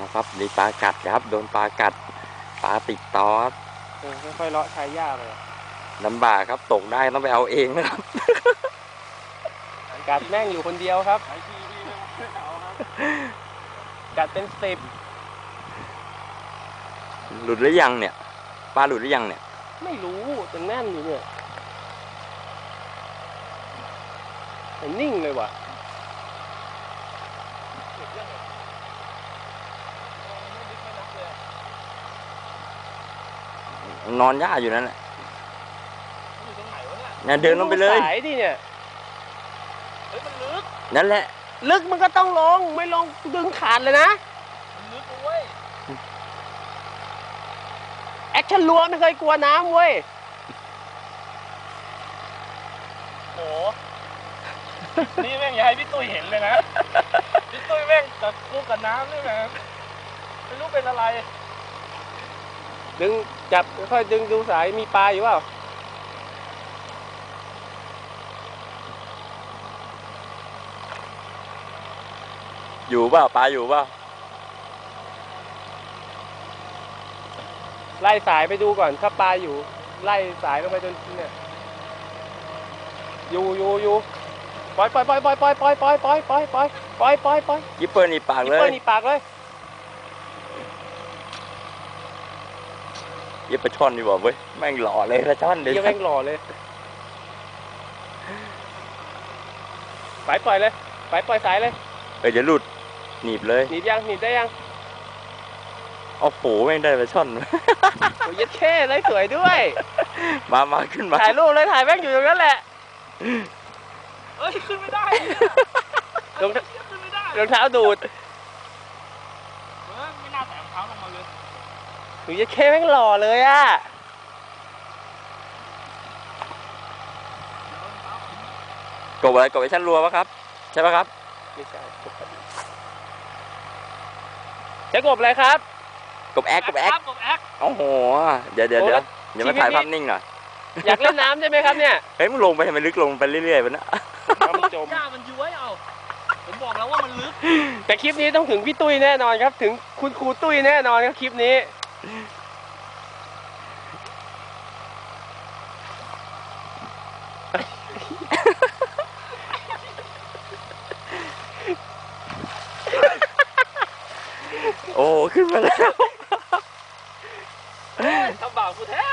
นะครับมีปลากัดครับ โดนปลากัด ปลาติดตอสเออค่อยๆเลาะชายหญ้าไปลำบากครับตกได้ต้องไปเอาเองนะครับ กัดแม่งอยู่คนเดียวครับกัดเป็นสิบหลุดหรือยังเนี่ยปลาหลุดหรือยังเนี่ยไม่รู้แต่แน่นอยู่เนี่ยแต่นิ่งเลยว่ะ นอนหญ้าอยู่นั่นแหละอยู่ตรงไหนวะเนี่ยเนี่ยเดินลงไปเลย สายดิเนี่ยเฮ้ยมันลึก นั่นแหละ ลึกมันก็ต้องลง ไม่ลงดึงขาดเลยนะ มันลึกเว้ยแอคชั่นรัวไม่เคยกลัวน้ำเว้ย โห นี่แม่งอย่าให้พี่ตุ้ยเห็นเลยนะ พี่ตุ้ยแม่งกับกูกับน้ำนี่แม่งไม่รู้เป็นอะไร ดึงจับค่อยๆดึงดูสายมีปลาอยู่เปล่าอยู่เปล่าปลาอยู่เปล่าไล่สายไปดูก่อนถ้าปลาอยู่ ไล่สายลงไปจนเนี่ยอยู่อยู่อยู่ปล่อยปล่อยปล่อยปล่อยปล่อยปล่อยปล่อยปล่อยปล่อยปล่อยปล่อยปล่อยปล่อยยิปเปอร์นี่ปากยิปเลเปอยร์นี่ปากเลย ยิปเปอร์ช่อนดีกว่าเว้ยแม่งหล่อเลยละช่อนเดี๋ยวเยี่ยแม่งหล่อเลย ไปปล่อยเลย ไปปล่อยสายเลยเออเดี๋ยวหลุดหนีบเลยหนีบยังหนีบได้ยังโอ้โหแม่งได้ละช่อน โอ้ยยัดเข้เลยสวยด้วย มามาขึ้นมาถ่ายรูปเลยถ่ายแม่งอยู่ตรงนั้นแหละเอ้ยขึ้นไม่ได้รองขึ้นไม่ได้รองเท้าดูด เฮ้ยไม่น่าใส่รองเท้าลงมาเลย โอ้ยยัดเข้แม่งหล่อเลยอะกบอะไรกบไอชั้นรัวปะครับ ใช่ปะครับไม่ใช่ใช้กบอะไรครับกบแอกกบแอกครับผมแอคโอ้โหเดี๋ยวเดี๋ยวโอ้เดี๋แล้ยววเดี๋ยวมาถ่ายภาพนิ่งหน่อยอยากเล่นน้ำใช่ไหมครับเนี่ยเฮ้ยมึงลงไปทำไมลึกลงไปเรื่อยๆวะเนะน้ำจม หญ้ามันย้วยเอา ผมบอกแล้วว่ามันลึก แต่คลิปนี้ต้องถึงพี่ตุ้ยแน่นอนครับ ถึงคุณครูตุ้ยแน่นอนครับคลิปนี้ โอ้ ขึ้นมาแล้ว ทำบาปกูแท้